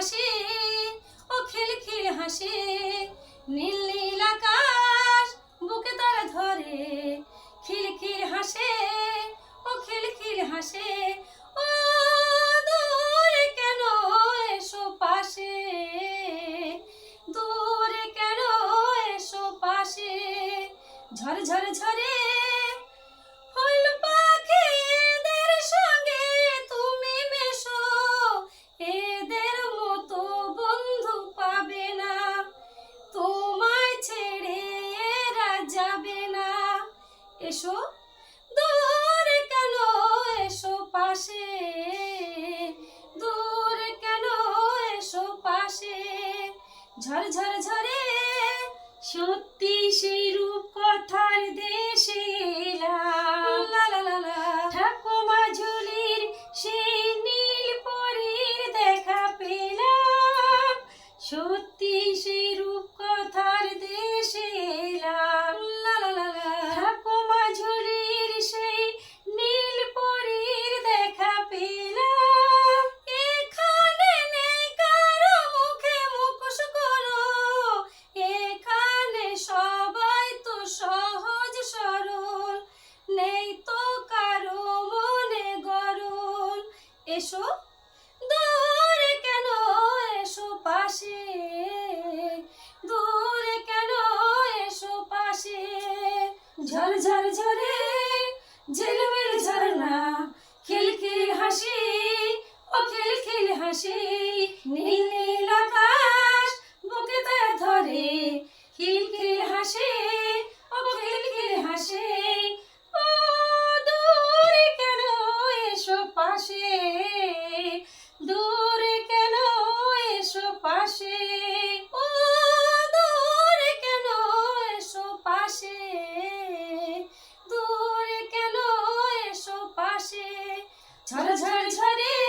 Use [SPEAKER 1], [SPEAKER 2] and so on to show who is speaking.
[SPEAKER 1] হাসি, ও খিলখিল হাসে। নীল নীল আকাশ বুকে তারা ধরে খিলখিল হাসে, ও খিলখিল হাসে। ও দূরে কেন এসো পাশে? দূরে কেন এসো পাশে? ঝরে ঝরে ঝরে এসো দূরে কেন এসো পাশে? দূরে কেন এসো পাশে? ঝরে ঝরে ঝরে সত্যি সেই রূপ কথার দেশে। ঠাকুমা ঝুলির সেই নীল পরীর দেখা পেলাম। সত্যি এসো, দূরে কেন এসো পাশে? দূরে কেন এসো পাশে? ঝর ঝর ঝরে ঝিলমিল ঝরনা খিলখিল হাসি, ও খিলখিল হাসি। নীল নীল আকাশ বুকে তার ধরে, খিলখিল হাসি। ঝর ঝর ঝরে